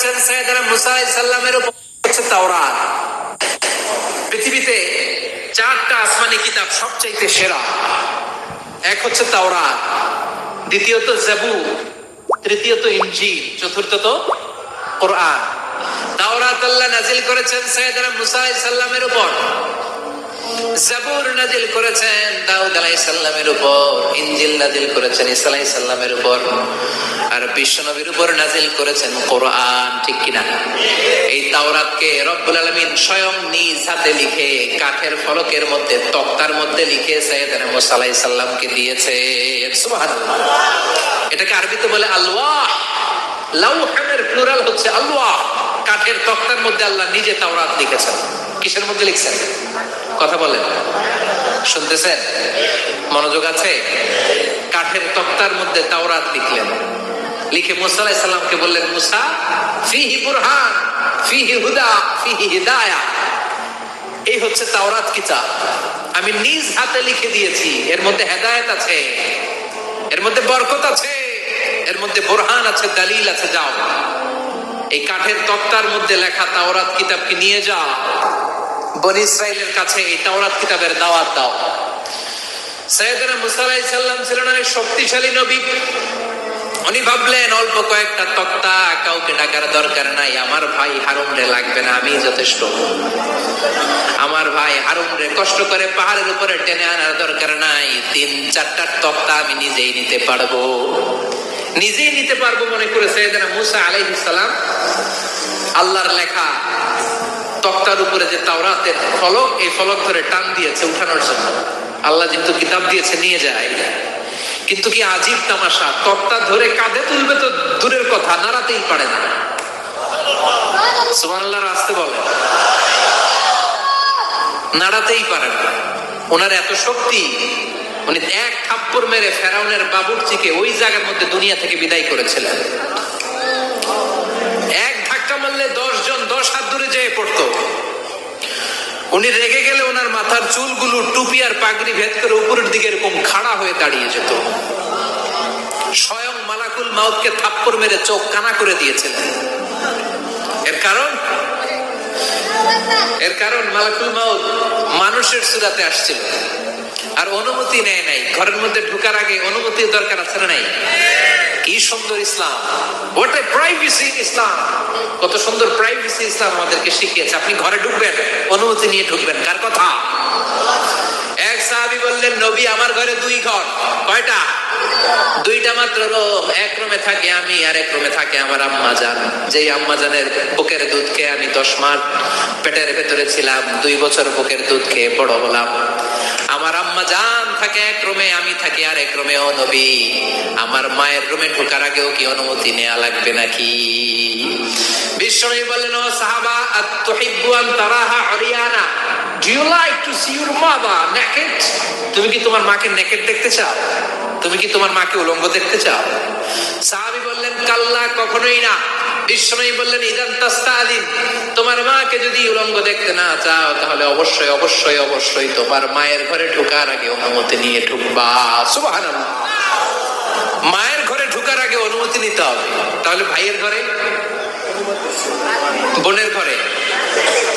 করেছেন সাইদারা মুসা সাল্লামের উপর হচ্ছে তাওরাত। পৃথিবীতে চারটা আসমানি কিতাব সবচাইতে সেরা। এক হচ্ছে তাওরাত, দ্বিতীয়ত জাবু তৃতীয়ত ইঞ্জি চতুর্থত কোরআন। তাওরাত আল্লাহ নাজিল করেছেন সাইদারা মুসা সাল্লামের উপর। জাবুর নাজিল করেছেন দাউদ উপর, ইনজিল নাজিল করেছেন ঈসা উপর, আর বিশ্বনবীর উপর নাজিল করেছেন কোরআন, ঠিক এই তাওরাতকে রব্বুল আলামিন স্বয়ং নিজ হাতে লিখে, কাঠের ফলকের মধ্যে, তক্তার মধ্যে লিখে সাইয়েদনা মুসা দিয়েছে সুবহানাল্লাহ। এটাকে আরবিতে বলে আলওয়াহ। লাউহানের প্লুরাল হচ্ছে আলওয়াহ। কাঠের তক্তার মধ্যে আল্লাহ নিজে তাওরাত লিখেছেন। কিসের মধ্যে লিখছেন? কথা বলেন। শুনতেছেন? মনোযোগ আছে? কাঠের তক্তার মধ্যে তাওরাত লিখলেন। লিখে মুসা আলাইহিস বললেন, মুসা, ফিহি বুরহান, ফিহি হুদা, ফিহি হিদায়া। এই হচ্ছে তাওরাত কিতাব। আমি নিজ হাতে লিখে দিয়েছি। এর মধ্যে হেদায়েত আছে। এর মধ্যে বরকত আছে। এর মধ্যে বোরহান আছে, দালিল আছে। যাও। এই কাঠের তক্তার মধ্যে লেখা তাওরাত কিতাবকে নিয়ে যাও। বনি ইসরায়েলের কাছে এই তাওরাত কিতাবের দাওয়াত দাও। সৈয়দনা মুসা আলাইহিস সালাম ছিলেন অনেক শক্তিশালী নবী। উনি ভাবলেন, অল্প কয়েকটা তক্তা কাউকে ডাকার দরকার নাই। আমার ভাই হারুন রে লাগবে না, আমি যথেষ্ট। আমার ভাই হারুন রে কষ্ট করে পাহাড়ের উপরে টেনে আনার দরকার নাই। তিন চারটা তক্তা আমি নিজেই নিতে পারব। নিজেই নিতে পারব মনে করে সৈয়দনা মুসা আলাইহিস সালাম। আল্লাহর লেখা তক্তার উপরে যে তাওরাতের ফলক, এই ফলক ধরে টান দিয়েছে উঠানোর জন্য। আল্লাহ যেহেতু কিতাব দিয়েছে, নিয়ে যায়। কিন্তু কি আজীব তামাশা? তক্তা ধরে কাঁধে তুলবে তো দূরের কথা, নাড়াতেই পারে না। সুবহানাল্লাহর আসতে বলে। নাড়াতেই পারে না। ওনার এত শক্তি উনি এক থাপ্পড় মেরে ফেরাউনের বাবুর্চিকে ওই জায়গার মধ্যে দুনিয়া থেকে বিদায় করেছিলেন। এক ধাক্কা মারলে দশ জন দশ হাত দূরে যেয়ে পড়তো। উনি রেগে গেলে ওনার মাথার চুলগুলো টুপি আর পাগড়ি ভেদ করে উপরের দিকে এরকম খাড়া হয়ে দাঁড়িয়ে যেত। স্বয়ং মালাকুল মাউতকে থাপ্পড় মেরে চোখ কানা করে দিয়েছিলেন। এর কারণ? এর কারণ মালাকুল মাউত মানুষের সুরাতে আসছিল। আর অনুমতি নেয় নাই। ঘরের মধ্যে ঢুকার আগে অনুমতি দরকার আছে না নাই? কি সুন্দর ইসলাম। ওটা প্রাইভেসি ইসলাম কত সুন্দর প্রাইভেসি ইসলাম আমাদেরকে শিখিয়েছে। আপনি ঘরে ঢুকবেন, অনুমতি নিয়ে ঢুকবেন। কার কথা? সাহাবি বললেন, নবী, আমার ঘরে দুই ঘর। কয়টা? দুইটা মাত্র রুম এক রুমে থাকে আমি আর এক রুমে থাকে আমার আম্মা জান। যেই আম্মা জানের বুকের দুধ খেয়ে আমি দশ মাস পেটের ভেতরে ছিলাম, দুই বছর বুকের দুধ খেয়ে বড় হলাম। আমার আম্মা জান থাকে এক রুমে, আমি থাকি আর এক রুমে নবী। আমার মায়ের রুমে ঢোকার আগেও কি অনুমতি নেওয়া লাগবে নাকি? বিশ্বনবী বললেন, ও সাহাবা আন তারাহা উরিয়ানা do you like to see your mother naked তুমি কি তোমার মাকে নেকেড দেখতে চাও? তুমি কি তোমার মাকে উলঙ্গ দেখতে চাও? সাহাবী বললেন, কাল্লা, কখনোই না। বিশ্বনবী বললেন, ইদান তাস্তাদিন তোমার মাকে যদি উলঙ্গ দেখতে না চাও, তাহলে অবশ্যই অবশ্যই অবশ্যই তোমার মায়ের ঘরে ঢোকার আগে অনুমতি নিয়ে ঢুকবা। সুবহানাল্লাহ। মায়ের ঘরে ঢোকার আগে অনুমতি নিতে হবে। তাহলে ভাইয়ের ঘরে? বোনের ঘরে?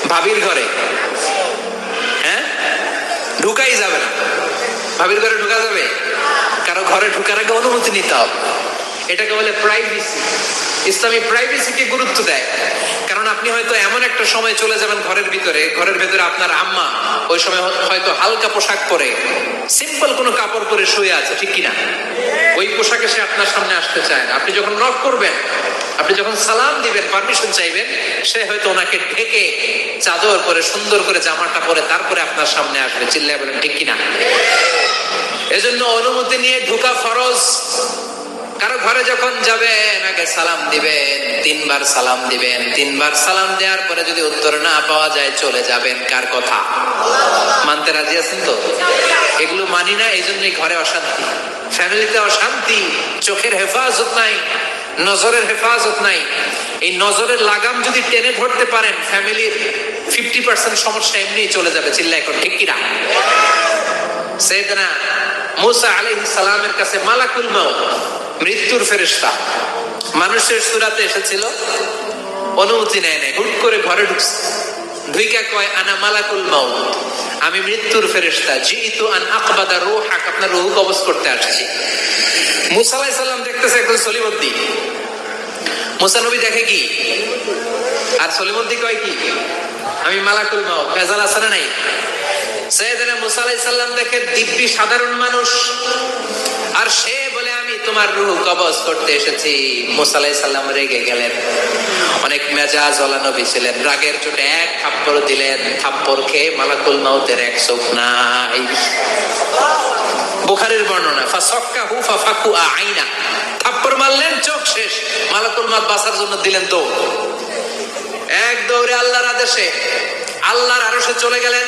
ভাবির ঘরে? ঢুকাই যাবে না। ভাবির ঘরে ঢুকা যাবে? কারও ঘরে ঢুকার আগে অনুমতি নিতে হবে। এটাকে বলে প্রাইভেসি ইসলামী প্রাইভেসিকে গুরুত্ব দেয়। আপনি হয়তো এমন একটা সময় চলে যাবেন ঘরের ভিতরে ঘরের ভিতরে আপনার আম্মা ওই সময় হয়তো হালকা পোশাক পরে সিম্পল কোনো কাপড় পরে শুয়ে আছে, ঠিক কিনা? ওই পোশাকে সে আপনার সামনে আসতে চায় না। আপনি যখন নক করবেন, আপনি যখন সালাম দিবেন পারমিশন চাইবেন, সে হয়তো ওনাকে ঢেকে চাদর করে সুন্দর করে জামাটা পরে তারপরে আপনার সামনে আসবে। চিল্লায় বলেন, ঠিক কিনা? এজন্য অনুমতি নিয়ে ঢুকা ফরজ। কারও ঘরে যখন যাবেন, আগে সালাম দিবেন, তিনবার সালাম দিবেন। তিনবার সালাম দেওয়ার পরে যদি উত্তর না পাওয়া যায়, চলে যাবেন। কার কথা? মানতে রাজি আছেন তো? এগুলো মানি না এই জন্যই ঘরে অশান্তি। ফ্যামিলিতে অশান্তি, চোখের হেফাজত নাই, নজরের হেফাজত নাই। এই নজরের লাগাম যদি টেনে ধরতে পারেন, ফ্যামিলির ফিফটি পার্সেন্ট সমস্যা এমনি চলে যাবে চিল্লা এখন, ঠিক কিনা? সেদনা মুসা আলাইহিস সালামের কাছে মালাকুল মাউত মৃত্যুর ফেরেশতা। মানুষের সুরাতে এসেছিল, অনুমতি নেয় নাই, হুট করে ঘরে ঢুকছে। ঢুইকা কয়, আনা মালাকুল মাউত। আমি মৃত্যুর ফেরেশতা, জিতু আন আকবাদা রূহাক। আপনার রূহ কবজ করতে আসছি। মুসা আলাইহিস সালাম দেখতেছে একজন সলিমুদ্দিন মুসা নবী দেখে কি? আর সলিমুদ্দিন কয় কি? আমি মালাকুল মাউত। ফেজাল আছে না নাই? সৈয়দনা মুসা আলাইহিস দেখে দিব্যি সাধারণ মানুষ। আর সে বলে তোমার রূহ কবজ করতে এসেছি। মুসা আলাইহিস সালাম রেগে গেলেন। অনেক মেজাজ ওলা নবী ছিলেন। রাগের চোটে এক থাপ্পড় দিলেন। থাপ্পড় খেয়ে মালাকুল মাউতের এক চোখ নাই। বুখারের বর্ণনা ফাসক্কা হু ফাফাকু আইনা। থাপ্পড় মারলেন, চোখ শেষ। মালাকুল মাউত বাঁচার জন্য দিলেন তো এক দৌড়ে আল্লাহর আদেশে আল্লাহর আরশে চলে গেলেন।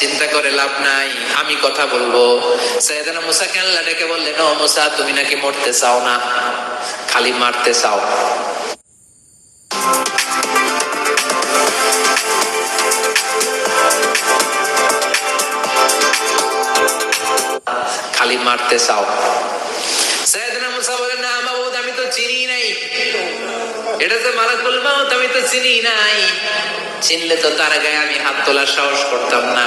চিন্তা করে লাভ নাই, আমি কথা বলব। আল্লাহ ডেকে বললেন, ও মুসা, তুমি নাকি মরতে চাও না? খালি মারতে চাও। খালি মারতে চাও। মুসা বলেন, না মাবুদ, আমি তো চিনি নাই। এটা তো মালাকুল মাউত, আমি তো চিনি নাই। চিনলে তো তার গায়ে আমি হাত তোলার সাহস করতাম না।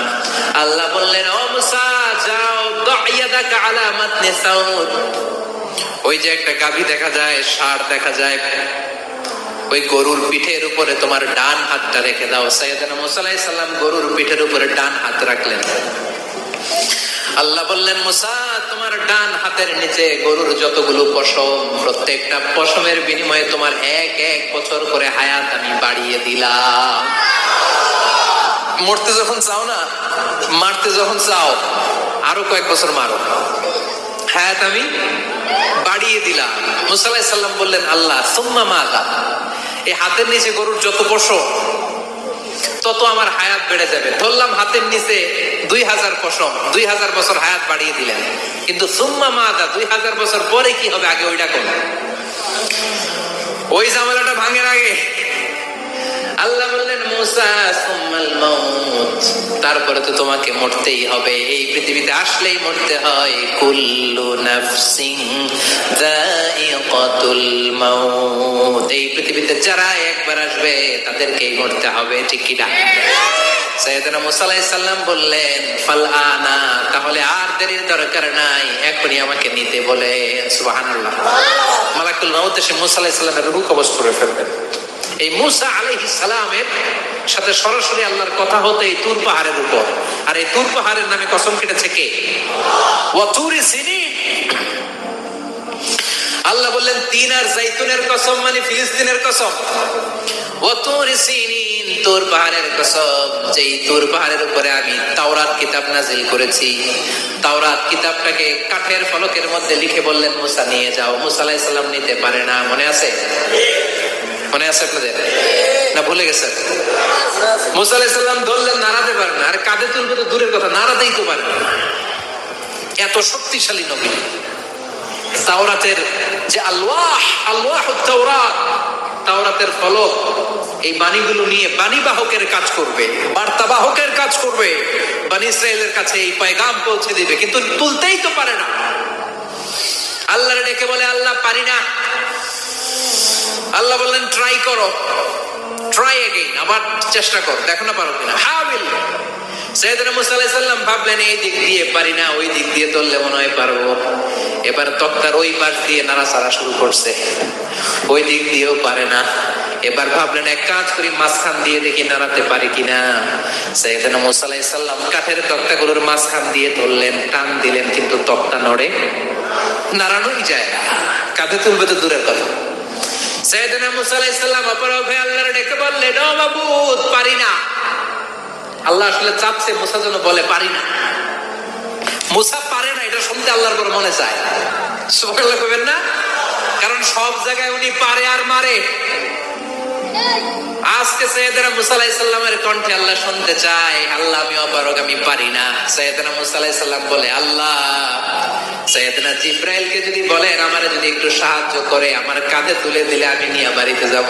আল্লাহ বললেন, ও মুসা, যাও দাইয়াদাকা আলা মাতনি সাউদ। ওই যে একটা গাভী দেখা যায়, ষাঁড় দেখা যায়। ওই গরুর পিঠের উপরে তোমার ডান হাতটা রেখে দাও। সৈয়দনা মুসা আলাইহিস সালাম গরুর পিঠের উপরে ডান হাত রাখলেন। আল্লাহ বললেন, মুসা তোমার ডান হাতের নিচে গরুর যতগুলো পশম, প্রত্যেকটা পশমের বিনিময়ে তোমার এক এক বছর করে হায়াত আমি বাড়িয়ে দিলাম। মরতে যখন চাও না, মারতে যখন চাও, আরও কয়েক বছর মারো। হায়াত আমি বাড়িয়ে দিলাম। মুসাল্লাহ সাল্লাম বললেন, আল্লাহ, সুম্মা মাদা? এই হাতের নিচে গরুর যত পশম তত আমার হায়াত বেড়ে যাবে। ধরলাম হাতের নিচে দুই হাজার পশম, দুই হাজার বছর হায়াত বাড়িয়ে দিলেন। কিন্তু সুম্মা মাদা, দুই হাজার বছর পরে কি হবে? আগে ওইটা কোন ওই ঝামেলাটা ভাঙের আগে। আল্লাহ বললেন, মুসা তারপরে তো তোমাকে মরতেই হবে। এই পৃথিবীতে আসলেই মরতে হয়। কুল্লু নাফসিং যায়িকাতুল মাউত। এই পৃথিবীতে যারা একবার আসবে, তাদেরকেই মরতে হবে, ঠিক কি না? সৈয়দনা মুসা আলাইহিস সালাম বললেন, ফাল আনা, তাহলে আর দেরির দরকার নাই। এখনই আমাকে নিতে বলে সুবহানাল্লাহ। মালাকুল মাউত এসে মুসা আলাইহিস সালামের রূহ করে ফেলবেন। এই মুসা আলাইহিস সালামের সাথে সরাসরি আল্লাহর কথা হতো এই তুর পাহাড়ের উপর। আর এই তুর পাহাড়ের নামে কসম কেটেছে কে? ওয়াতুরি সিনি আল্লাহ বললেন, তিন আর জাইতুনের কসম মানে ফিলিস্তিনের কসম। ও তুরি সিনিন। তুর পাহাড়ের কসম, যেই তুর পাহাড়ের উপরে আমি তাওরাত কিতাব নাজিল করেছি। তাওরাত কিতাবটাকে কাঠের ফলকের মধ্যে লিখে বললেন, মুসা, নিয়ে যাও। মুসা আলাইহিস সালাম নিতে পারে না। মনে আছে? মনে আছে আপনাদের? না ভুলে গেছেন? মুসা আলাইসাল্লাম ধরলেন, নাড়াতে পারেন না। আর কাঁধে তুলবে তো দূরের কথা, নাড়াতেই তো পারে। এত শক্তিশালী নবী। তাওরাতের যে আল্লাহ আল্লাহ তাওরাত, তাওরাতের ফলক এই বাণীগুলো নিয়ে বাণী বাহকের কাজ করবে, বার্তা বাহকের কাজ করবে, বাণী ইসরায়েলের কাছে এই পায়গাম পৌঁছে দিবে, কিন্তু তুলতেই তো পারে না। আল্লাহরে ডেকে বলে, আল্লাহ, পারি না। আল্লাহ বললেন ট্রাই করো। ট্রাই এগেইন আবার চেষ্টা করো, দেখো না পারো কিনা। হাবিল। সৈয়দনা মুসা আলাইহিস ভাবলেন, এই দিক দিয়ে পারি না, ওই দিক দিয়ে ধরলে মনে হয় পারব। এবার তক্তার ওই পাশ দিয়ে নাড়াচাড়া শুরু করছে। ওই দিক দিয়েও পারে না। এবার ভাবলেন, এক কাজ করি, মাঝখান দিয়ে দেখি নাড়াতে পারি কিনা। সৈয়দনা মুসা আলাইহিস সালাম কাঠের তক্তাগুলোর মাঝখান দিয়ে ধরলেন, টান দিলেন, কিন্তু তক্তা নড়ে নাড়ানোই যায় না। কাঁধে তুলবে তো দূরের কথা। সৈয়দনা মুসা অপরাধ হয়ে আল্লাহর ডেকে বললেন, ও মাবুদ, পারি না। আল্লাহ আসলে চাপছে, মোসা যেন বলে, পারি না। মুসা পারে না, এটা শুনতে আল্লাহর বড় মনে চায়। সুবহানাল্লাহ কবেন না? কারণ সব জায়গায় উনি পারে আর মারে। আজকে সৈয়দনা মুসা আলাইহিস সালামের কণ্ঠে আল্লাহ শুনতে চায়, আল্লাহ আমি অপারক আমি পারি না। সৈয়দনা মুসা আলাইহিস সালাম বলে, আল্লাহ, সৈয়দনা জিব্রাইলকে যদি বলেন, আমারে যদি একটু সাহায্য করে, আমার কাঁধে তুলে দিলে আমি নিয়ে বাড়িতে যাব।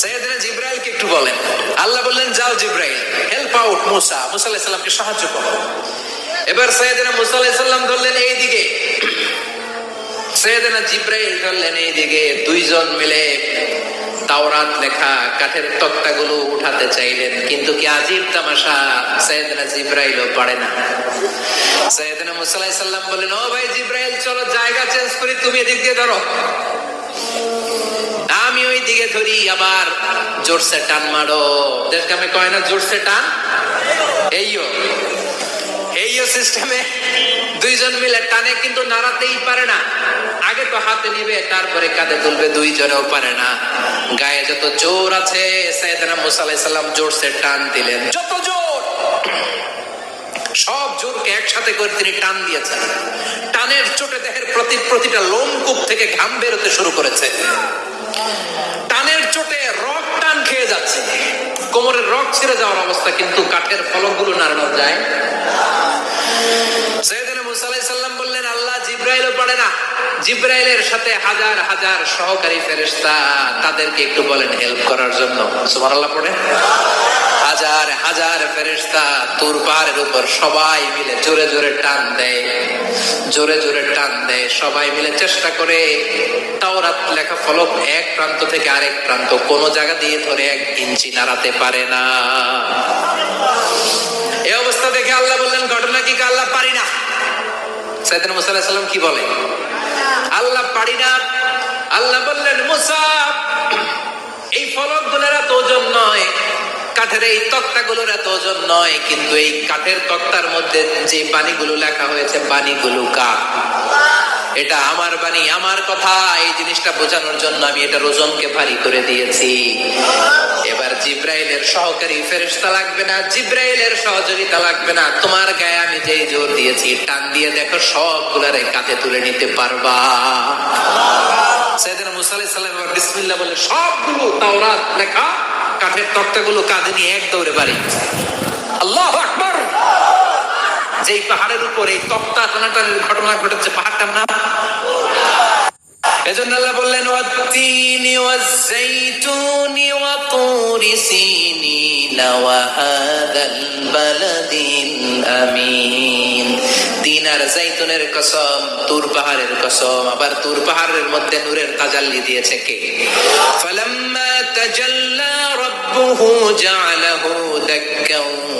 সৈয়দনা জিব্রাইলকে একটু বলেন। আল্লাহ বললেন, যাও জিব্রাইল হেল্প আউট মুসা মুসা আলাইহিস সালামকে সাহায্য করো। এবার সৈয়দনা মুসা আলাইহিস সালাম ধরলেন এইদিকে সৈয়দনা জিব্রাইল ধরলেন এইদিকে দুইজন মিলে তাওরাত লেখা কাঠের তক্তাগুলো উঠাতে চাইলেন, কিন্তু কি আজীব তামাশা? সৈয়দনা জিব্রাইলও পারে না। সৈয়দনা মুসা আলাইহিস বলেন ও ভাই জিব্রাইল, চলো জায়গা চেঞ্জ করি, তুমি এদিক দিয়ে ধরো। আমি ওই দিকে ধরি, আবার জোরসে টান মারো। দেশকামে কয় না, জোরসে টান? এইও। এইও সিস্টেমে দুইজন মিলে টানে, কিন্তু নাড়াতেই পারে না। আগে তো হাতে নিবে, তারপরে কাঁধে তুলবে, দুইজনেও পারে না। গায়ে যত জোর আছে জোরসে টান দিলেন। যত জোর! সব জোরকে একসাথে করে তিনি টান দিয়েছেন। টানের চোটে দেহের প্রতি প্রতিটা লোমকূপ থেকে ঘাম বেরোতে শুরু করেছে। টানের চোটে রক টান খেয়ে যাচ্ছে। কোমরের রক ছিঁড়ে যাওয়ার অবস্থা, কিন্তু কাঠের ফলকগুলো নাড়ানো যায়। সৈয়দনা বললেন, আল্লাহ জিব্রাইলও না। জিব্রাইলের সাথে হাজার হাজার সহকারী ফেরেশতা তাদেরকে একটু বলেন হেল্প করার জন্য। সুবহানাল্লাহ পড়ে। হাজার হাজার ফেরেশতা উপর সবাই মিলে জোরে জোরে টান দেয়। জোরে জোরে টান দেয়, সবাই মিলে চেষ্টা করে। তাওরাত লেখা ফলক এক প্রান্ত থেকে আরেক প্রান্ত, কোন জায়গা দিয়ে ধরে এক ইঞ্চি নাড়াতে পারে না। কি আল্লাহ পারি না। সাইদিন মুসা কি বলে? আল্লাহ পারি না। আল্লাহ বললেন, মুসা, এই ফলকগুলোর এত ওজন নয়। কাঠের এই তক্তা গুলোর এত ওজন নয়। কিন্তু এই কাঠের তক্তার মধ্যে যে বাণীগুলো লেখা হয়েছে, বাণীগুলো কার? এটা আমার বাণী, আমার কথা। এই জিনিসটা বোঝানোর জন্য আমি এটা ওজনকে ভারী করে দিয়েছি। এবার জিব্রাইলের সহকারী ফেরেশতা লাগবে না, জিব্রাইলের সহযোগিতা লাগবে না। তোমার গায়ে আমি যেই জোর দিয়েছি, টান দিয়ে দেখো সবগুলারে কাঁধে তুলে নিতে পারবা। সেদিন মুসা আলাইহিস সালাম এবার বলে, সবগুলো তাওরাত লেখা, কাঠের তক্তাগুলো কাঁধে নিয়ে এক দৌড়ে বাড়ি। আল্লাহ আকবার। যেই পাহাড়ের উপর এই তক্তা টানাটানির ঘটনা ঘটেছে, পাহাড়টার নাম? এজন্য আল্লাহ বললেন বালাদিল আমিন। তিন আর জাইতুনের কসম, তুর পাহাড়ের কসম, আবার তুর পাহাড়ের মধ্যে নূরের তাজাল্লি দিয়েছে কে? ফালাম্মা তাজাল্লা রাব্বুহু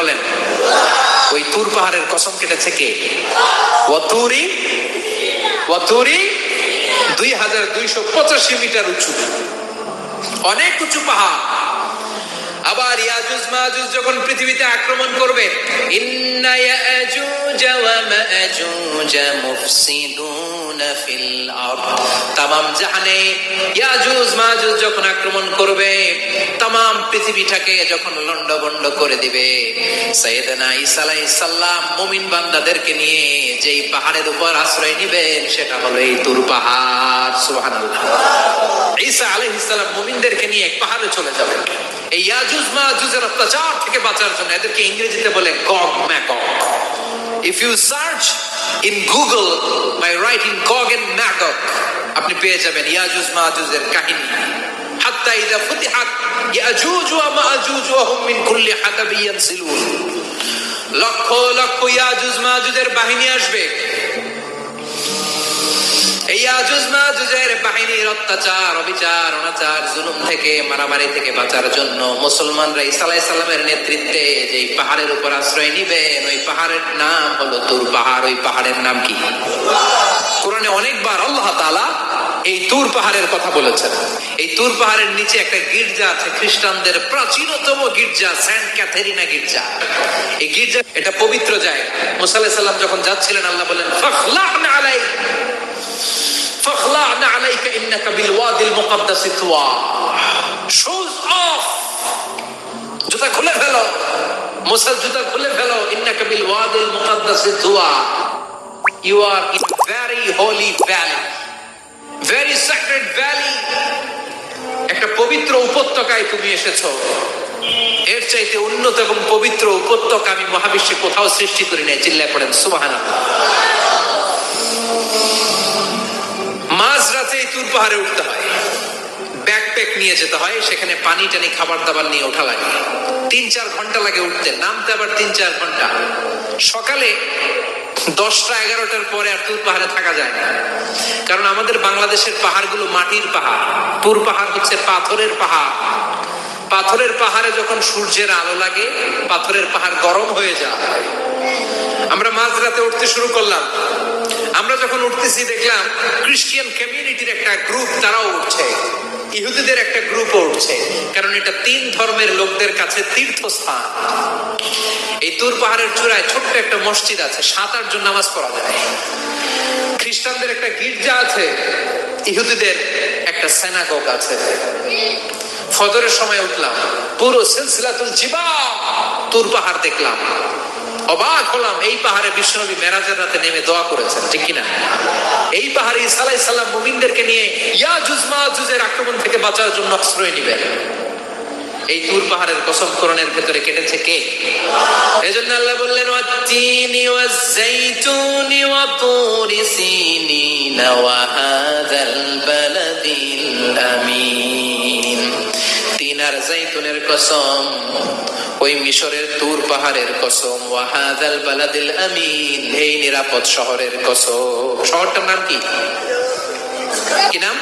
বলেন, ওই তুর পাহাড়ের কসম কেটেছে কে? ওয়াতুরি ওয়াতুরি দুই হাজার দুইশো পঁচাশি মিটার উঁচু। অনেক উঁচু পাহাড়। আবার ইয়াজুজ মাহাজুজ যখন পৃথিবীতে আক্রমণ করবে, ইন্না ইয়াজুজ ওয়া মাজুজ মুফসিদুন ফিল আরদ তামাম জাহানে ইয়াজুজ মাহুজ যখন আক্রমণ করবে তামাম পৃথিবীটাকে যখন লন্ডভন্ড করে দিবে। সাইয়েদনা ঈসা আলাইহিস সালাম মুমিন বান্দাদেরকে নিয়ে যেই পাহাড়ের উপর আশ্রয় নেবেন, সেটা হলো এই তুর পাহাড়। সুবহানাল্লাহ। ঈসা আলাইহিস সালাম মুমিনদেরকে নিয়ে এক পাহাড়ে চলে যাবেন এই ইয়াজুজ মাজুজের অত্যাচার থেকে বাঁচার জন্য এদেরকে ইংরেজিতে বলে Gog Magog if you search in Google by writing Gog and Magog আপনি পেয়ে যাবেন ইয়াজুজ মাজুজের কাহিনী হাত্তা ইদা ফুতিহাত ইয়াজুজ ওয়া মাজুজ ওয়া হুম মিন কুল্লি হাদাবি ইয়ানসিলুন লক্ষ লক্ষ ইয়াজুজ মাজুজের বাহিনী আসবে বাহিনীর অত্যাচার, অবিচার, অনাচার, জুলুম থেকে, মারামারি থেকে বাঁচার জন্য মুসলমানরা সালামের নেতৃত্বে যে পাহাড়ের উপর আশ্রয় নিবেন, ওই পাহাড়ের নাম হলো তুর পাহাড়। ওই পাহাড়ের নাম কি? কোরআনে অনেকবার আল্লাহ তাআলা এই তুর পাহাড়ের কথা বলেছেন। এই তুর পাহাড়ের নিচে একটা গির্জা আছে, খ্রিস্টানদের প্রাচীনতম গির্জা, সেন্ট ক্যাথেরিনা গির্জা। এই গির্জা, এটা পবিত্র জায়গা। মুসা আলাইহিস সালাম যখন যাচ্ছিলেন, আল্লাহ বলেন আলাইকা ইন্নাকা বিল ওয়াদিল মুকাদ্দাস তুয়া শুজ অফ জুতা খুলে ফেলো মুসার জুতা খুলে ফেলো ইন্নাকা বিল ওয়াদিল মুকাদ্দাস Tuya you are in very holy valley very sacred valley একটা পবিত্র উপত্যকায় তুমি এসেছ। এর চাইতে উন্নত এবং পবিত্র উপত্যকা আমি মহাবিশ্বে কোথাও সৃষ্টি করি নাই। চিল্লায় পড়েন। সুবাহানা রাতে এই তুর পাহাড়ে উঠতে হয়। ব্যাকপ্যাক নিয়ে যেতে হয়, সেখানে পানি টানি খাবার দাবার নিয়ে ওঠা লাগে। তিন চার ঘণ্টা লাগে উঠতে, নামতে আবার তিন চার ঘণ্টা। সকালে দশটা এগারোটার পরে আর তুর পাহাড়ে থাকা যায় না। কারণ আমাদের বাংলাদেশের পাহাড়গুলো মাটির পাহাড়। তুর পাহাড় হচ্ছে পাথরের পাহাড়। পাথরের পাহাড়ে যখন সূর্যের আলো লাগে, পাথরের পাহাড় গরম হয়ে যায়। আমরা মাঝরাতে উঠতে শুরু করলাম। আমরা যখন উঠতেছি, দেখলাম খ্রিস্টিয়ান কমিউনিটির একটা গ্রুপ তারাও উঠছে। ইহুদিদের একটা গ্রুপও উঠছে। কারণ এটা তিন ধর্মের লোকদের কাছে তীর্থস্থান। এই তুর পাহাড়ের চূড়ায় ছোট্ট একটা মসজিদ আছে, সাত, আট জন নামাজ পড়া যায়। খ্রিস্টানদের একটা গির্জা আছে, ইহুদিদের একটা সেনাগোগ আছে। ফজরের সময় উঠলাম, পুরো সিলসিলাতুল জিবা তুর পাহাড় দেখলাম। অবাক হলাম, এই পাহাড়ে বিশ্বনবী মেরাজের রাতে নেমে দোয়া করেছেন, ঠিক কিনা? এই পাহাড়ে ইসা আলাইহিস সালাম মুমিনদেরকে নিয়ে ইয়া জুজমা জুজের আক্রমণ থেকে বাঁচার জন্য আশ্রয় নিবেন এই তুর পাহাড়ের কসম করণের ভেতরে কেটেছে কে? এজন্য আল্লাহ বললেন, ওয়াত্তিনি ওয়াজ্জাইতুনি ওয়া তুরি সিনিন ওয়া হাযাল বালাদিল আমিন। আর কসম, ওই মিশরের তুর পাহাড়ের কসম। ওয়াহাদাল বালাদিল আমিন, এই নিরাপদ শহরের কসম। শহরটার নাম কি? কি নাম?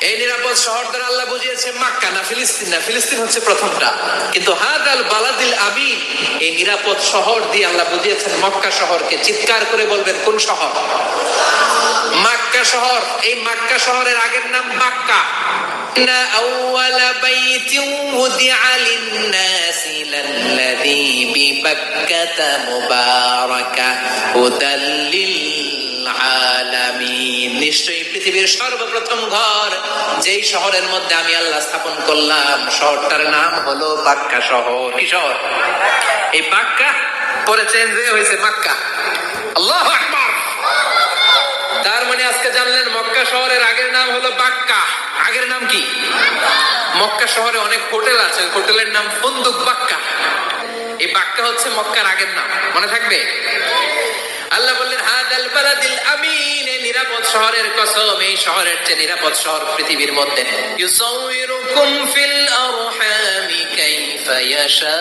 এই নিরাপদ শহর দ্বারা আল্লাহ বুঝিয়েছে মাক্কা না ফিলিস্তিন না। ফিলিস্তিন হচ্ছে প্রথমটা। কিন্তু হাদাল বালাদিল আমিন, এই নিরাপদ শহর দিয়ে আল্লাহ বুঝিয়েছেন মক্কা শহরকে। চিৎকার করে বলবেন, কোন শহর? মাক্কা শহর এই মাক্কা শহরের আগের নাম বাক্কা إن أول بيت وضع للناس للذي ببكة مباركة هدى للعالمين নিশ্চয়ই পৃথিবীর সর্বপ্রথম ঘর যেই শহরের মধ্যে আমি আল্লাহ স্থাপন করলাম শহরটার নাম হলো বাক্কা শহর কি শহর এই বাক্কা পরে চেঞ্জ হয়ে হয়েছে মাক্কা আল্লাহ আকবার তার মানে আজকে জানলেন মক্কা শহরের আগের নাম হলো বাক্কা। আগের নাম কি? মক্কা শহরে অনেক হোটেল আছে হোটেলের নাম বন্দুক বাক্কা। এই বাক্কা হচ্ছে মক্কার আগের নাম, মনে থাকবে? আল্লাহ বললেন, হাদাল বালাদিল আমিন নিরাপদ শহরের কসম, এই শহরের চেয়ে নিরাপদ শহর পৃথিবীর মধ্যে। ইউসাউইরুকুম ফিল আরহামি কাইফা ইয়াশা